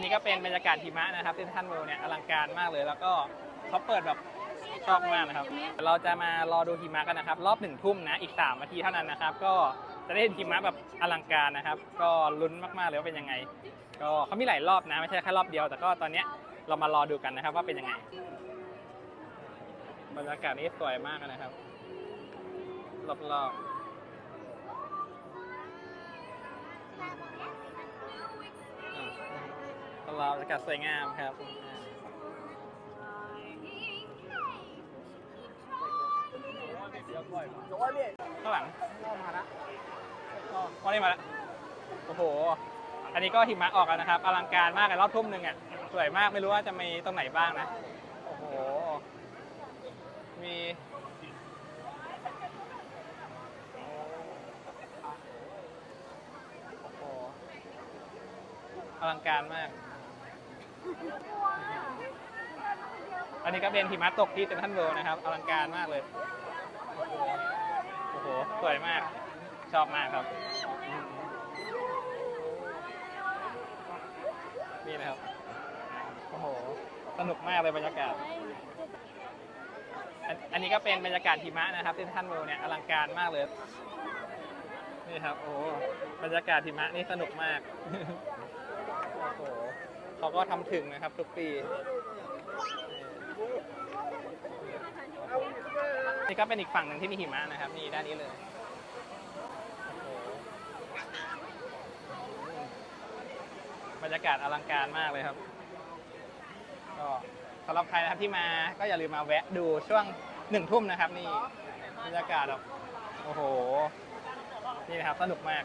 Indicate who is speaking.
Speaker 1: นี่ก็เป็นบรรยากาศหิมะนะครับที่ท่านเวลเนี่ยอลังการมากเลย แล้วก็เขาเปิดแบบชอบมากนะครับ เราจะมารอดูหิมะกันนะครับ รอบหนึ่งทุ่มนะอีก3นาทีเท่านั้นนะครับ ก็จะได้เห็นหิมะแบบอลังการนะครับ ก็ลุ้นมากๆเลยว่าเป็นยังไง ก็เขามีหลายรอบนะไม่ใช่แค่รอบเดียว แต่ก็ตอนเนี้ยเรามารอดูกันนะครับว่าเป็นยังไง บรรยากาศนี้สวยมากนะครับรอบๆ รอบรรยากาศสวยงามครับข้างหลังมาแล้วพอได้มาแล้วโอ้โห อันนี้ก็หิมะออกแล้วนะครับ อลังการมากเลยรอบทุ่มหนึ่งอะสวยมากไม่รู้ว่าจะมีตรงไหนบ้างนะ โอ้โห มีโอ้โหอลังการมาก อันนี้ก็เป็นหิมะตกที่เซนทรัลเวิลด์นะครับอลังการมากเลย โอ้โห สวยมาก ชอบมากครับ นี่นะครับ โอ้โห สนุกมากเลยบรรยากาศ อันนี้ก็เป็นบรรยากาศหิมะนะครับที่ท่านเวลเนี่ยอลังการมากเลย นี่ครับ โอ้โหบรรยากาศหิมะนี่สนุกมาก เขาก็ทำถึงนะครับทุกปีนี่ก็เป็นอีกฝั่งหนึ่งที่มีหิมะนะครับ นี่ด้านนี้เลยบรรยากาศอลังการมากเลยครับ ก็สำหรับใครนะครับที่มาก็อย่าลืมมาแวะดูช่วงหนึ่งทุ่มนะครับ นี่บรรยากาศแบบโอ้โห นี่นะครับสนุกมาก